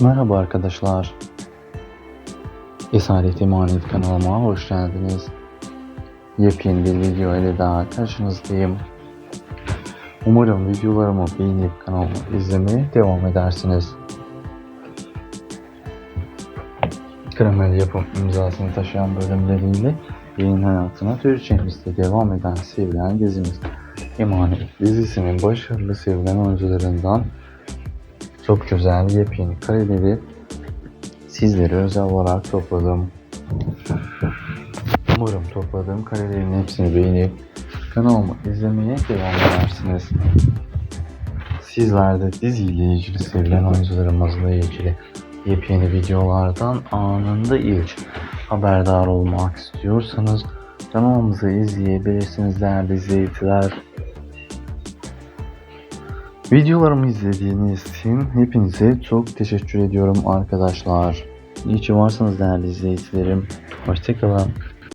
Merhaba arkadaşlar. Esaret Emanet kanalıma hoş geldiniz. Yepyeni bir video ile daha karşınızdayım. Umarım videolarımı beğenip kanalımı izlemeye devam edersiniz. Kremel yapım imzasını taşıyan bölümleriyle yayın hayatına Türkçemizde devam eden sevilen dizimiz Emanet dizisinin başarılı sevilen oyuncularından çok güzel yepyeni kareleri sizlere özel olarak topladım. Umarım topladığım karelerin hepsini beğenip kanalımı izlemeye devam edersiniz. Sizler de diziyle ilgili sevilen oyuncularımızla ilgili yepyeni videolardan anında ilk haberdar olmak istiyorsanız kanalımızı izleyebilirsiniz değerli izleyiciler. Videolarımı izlediğiniz için hepinize çok teşekkür ediyorum arkadaşlar. İyi ki varsınız değerli izleyicilerim. Hoşçakalın.